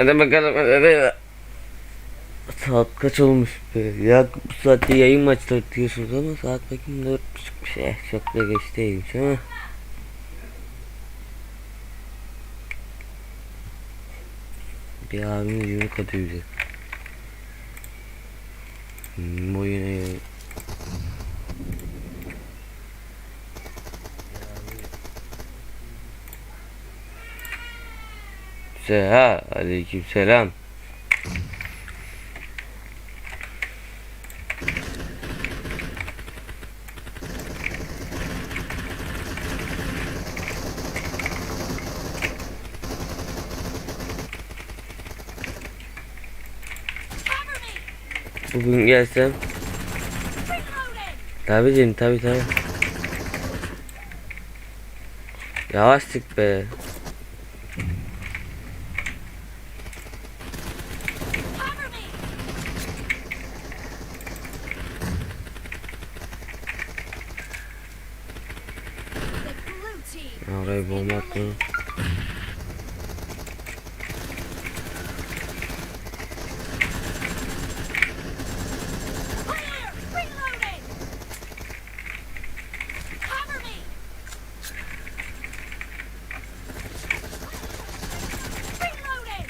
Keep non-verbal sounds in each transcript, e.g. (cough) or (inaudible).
Hadi bakalım hadi. Saat kaç olmuş be? Ya bu saatte yayın maçları diyorsunuz ama saat bakayım dört buçuk bir şey. Çok da geç değilmiş ama. Bir abimiz yumruk atıyor bize. Hmm, bu yine Seha, aleyküm selam. Bugün gelsem Tabii canım tabii tabii Yavaş sık be team Orayı bomba attım Clear! Reloading! Cover me! Reloading!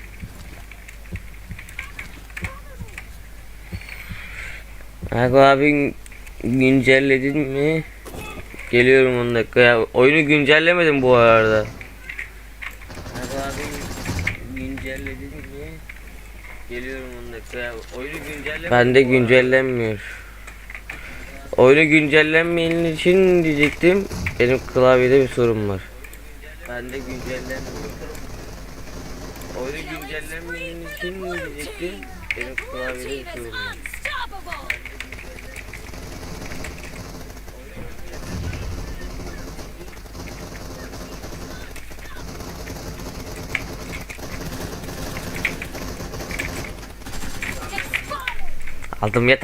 Ako abi güncelledin mi? Geliyorum 10 dakika ya. Oyunu güncellemedim bu arada. Abi güncelledin mi? Geliyorum 10 dakika ya. Oyunu güncellemedim. Ben de güncellenmiyor. Oyunu güncellenmeyen için diyecektim. Benim klavyede bir sorun var. Ben de güncellenmiyor. Oyunu güncellenmeyen için diyecektim. Benim klavyede bir sorun var.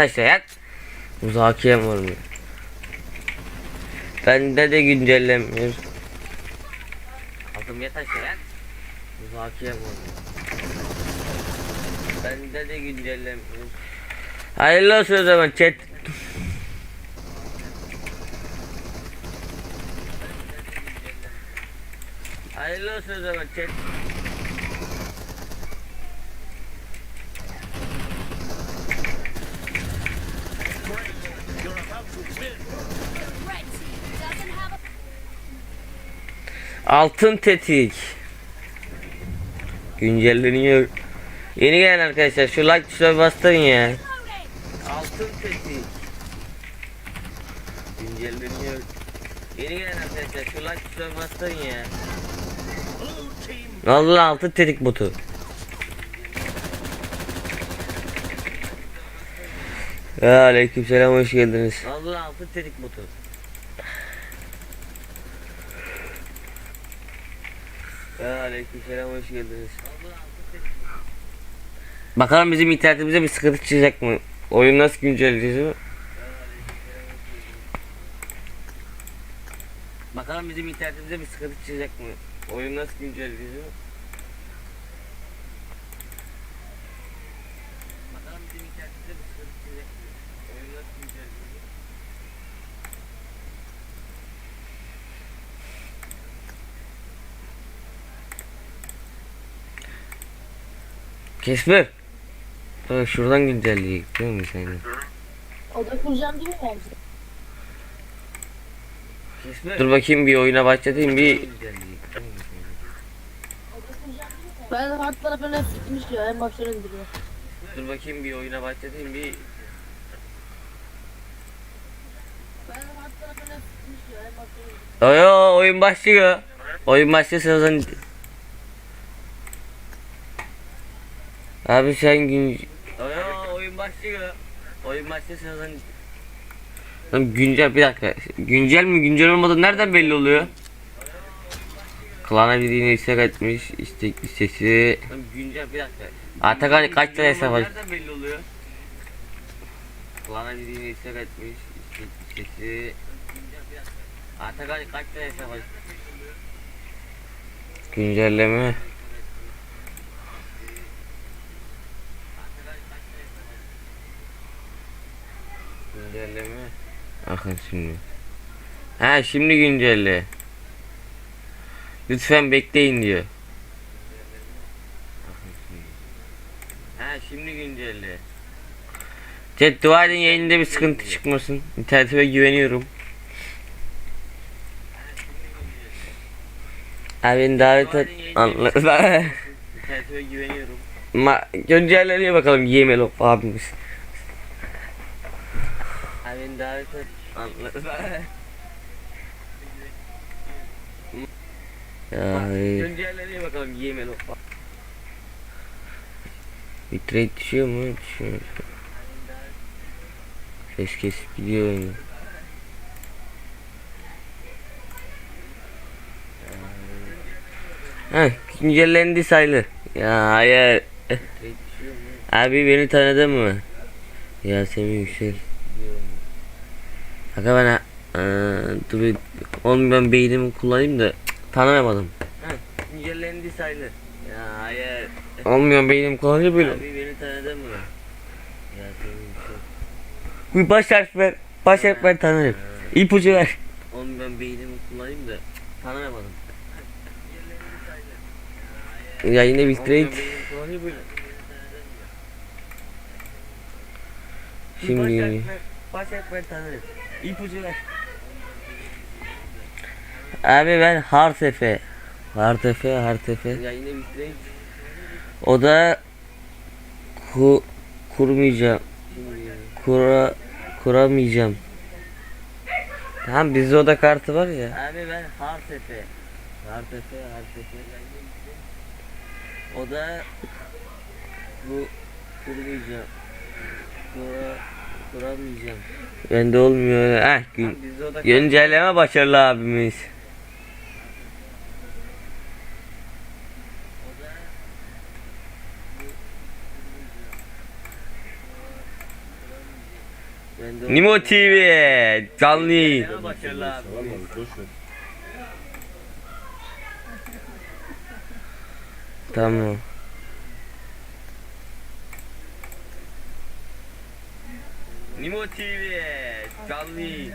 Aşağıya. Uzakiyem var mı? Bende de yat aşağıya. Uzakiyem var mı? Bende de güncellenmiyor. Hayırlı olsun o zaman chat. Hayırlı olsun o zaman chat. Altın tetik. Güncelleniyor. Yeni gelen arkadaşlar şu like tuşuna bastın ya. Altın tetik. Güncelleniyor. Yeni gelen arkadaşlar şu like tuşuna bastın ya. Allah altın tetik botu. Ya aleykümselam hoş geldiniz. Allah altın tetik botu. Aleykümselam hoş geldiniz. Bakalım bizim internetimize bir sıkıntı çıkacak mı? Oyun nasıl güncelleyeceğiz? Bakalım bizim internetimize bir sıkıntı çıkacak mı? Oyun nasıl güncelleyeceğiz mi? Bakalım bizim internetimize bir sıkıntı çıkacak mı? Oyun nasıl güncelleyeceğiz mi? Kesmer. Bak şuradan güncelleyecek değil mi seni? Oda kuracağım değil mi bence? Dur bakayım bir oyuna başlatayım bir? Ben hard tarafına gitmiş ya en baştan indiriyor. Dur bakayım bir oyuna başlatayım bir. Oyo oyun başlıyor. Oyun başlıyorsa o Abi sen gün Oyo oyun başlıyor. Oyun başlıyorsa zaman Lan güncel bir dakika. Güncel mi güncel olmadı nereden belli oluyor? Klana bildiğini istek etmiş. istek listesi. Güncel bir dakika. Atakan kaç tane hesap var? Nereden belli oluyor? Klana bildiğini istek etmiş. istek listesi. Atakan kaç tane hesap var? Güncelleme. Güncelleme. Bakın şimdi. Ha şimdi güncelle. Lütfen bekleyin diyor. Ha şimdi güncelle. Chat dua edin yayında bir sıkıntı çıkmasın. İnternetime güveniyorum. Abi beni davet et. Anla- (laughs) İnternetime güveniyorum. Ma güncelleniyor bakalım Yemelov abimiz. Abi beni davet et. Ya güncelleniyor bakalım Yemelov. Bitrate düşüyor mu? Düşüyor. Ses kesip gidiyor oyunu. Ha, güncellendi sayılır. Ya hayır. Abi beni tanıdın mı? Yasemin Yüksel. Aga ben eee, dur bir 10 ben beynimi kullanayım da tanıyamadım. Ha, güncellendi sayılır. Ya hayır. Olmuyor beynimi kullanıyor böyle. Abi beni tanıdın mı? Yasemin Yüksel. Bir baş harf ver. Baş harf ver tanırım. İpucu ver. Oğlum ben beynimi kullanayım da tanıyamadım. Ya yine bitrate. Şimdi baş harf ver tanırım. İpucu ver. Abi ben Hartefe. Hartefe, Hartefe. Ya yine bitrate. O da ku, kurmayacağım. Kura kuramayacağım. Tamam bizde oda kartı var ya. Abi ben Hartefe. Hartefe, Hartefe. O da bu kurmayacağım. Kura kuramayacağım. Bende olmuyor. Heh, gün, güncelleme başarılı abimiz. Nimo TV canlı. Tamam. Nimo TV canlı.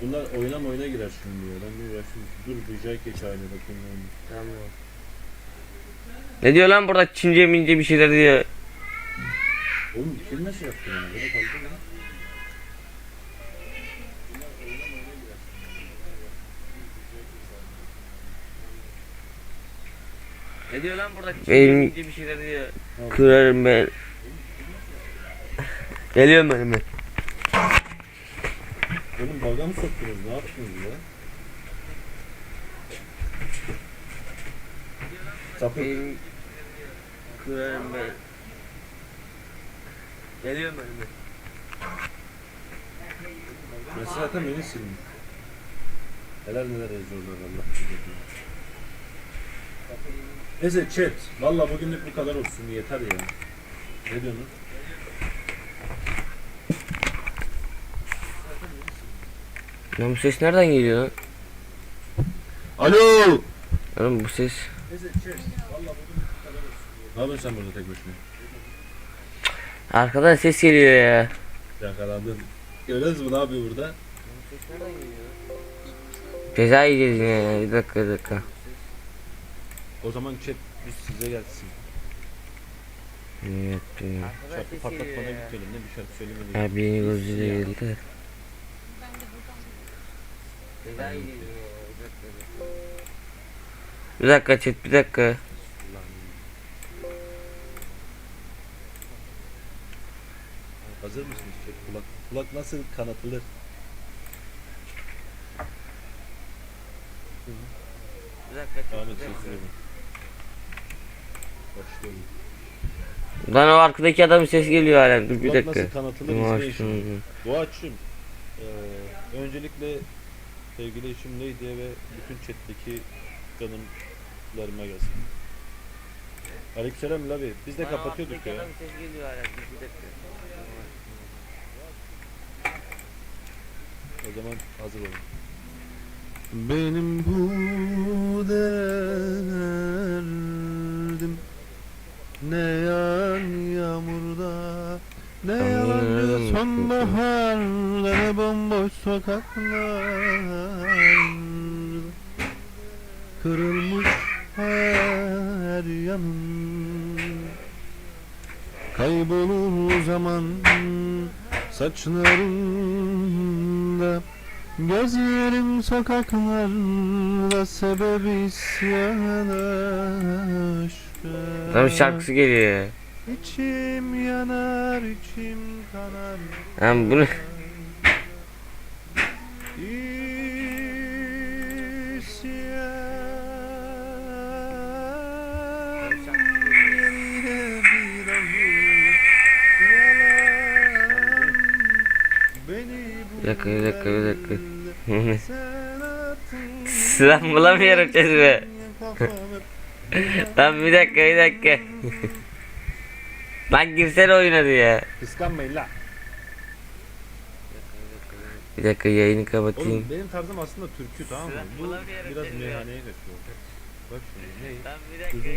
Bunlar oyuna oyuna girer şimdi ya. Ben de uğraşayım. Dur bir Jack geç haline bakayım. Tamam. Ne diyor lan burada Çince mince bir şeyler diyor. Oğlum kim nasıl yaptı yani? Böyle kaldı mı? Ne diyor lan burada Çince Benim- mince bir şeyler diyor. Kırarım ben. Geliyorum ben hemen. Oğlum baga mı soktunuz? Ne yaptınız ya? Sapık. Benim ben. Geliyorum ben hemen. Ben zaten beni sildim. Neler neler yazıyorlar Allah. Neyse chat. Valla bugünlük bu kadar olsun. Yeter ya. Ne diyorsunuz? Lan bu ses nereden geliyor? Alo. Oğlum bu ses. Ne yapıyorsun sen burada tek başına? Arkadan ses geliyor ya. Yakalandın. Görüyoruz mu ne yapıyor burada? Ceza yiyeceğiz yine ya. Bir dakika bir dakika. O zaman chat biz size gelsin. Evet. evet. Şarkı patlatmana gitmeyelim de bir şarkı söylemeyelim. Ya beni gözü Bir dakika chat bir dakika. Hazır mısınız chat? Kulak, kulak nasıl kanatılır? Bir dakika Ahmet? Başlıyorum. Lan o arkadaki adamın ses geliyor hala. Dur bir Kulak dakika. nasıl kanatılır şimdi. Doğaç'cığım eee öncelikle sevgili eşim Lady'ye ve bütün chat'teki canımlarıma gelsin. Aleykümselam Lavi. Biz de kapatıyorduk ya. ses geliyor hala. Bir dakika. O zaman hazır olun. Benim bu derdim ne ne bomboş sokaklar. Kırılmış her yanım. Kaybolur zaman saçlarında Gözlerim sokaklarda sebebi isyan aşka Tam şarkısı geliyor. İçim yanar, içim kanar. Hem bunu bir dakika, bir dakika, bir dakika. Sıram (laughs) bulamıyorum. (laughs) Kafamı Lan bir dakika bir dakika. (laughs) Lan girsene oyuna diye. ya. Kıskanmayın la. Bir dakika yayını kapatayım. Oğlum benim tarzım aslında türkü tamam mı? Bu biraz meyhaneye kaçıyor. Bak şimdi ne? bir dakika.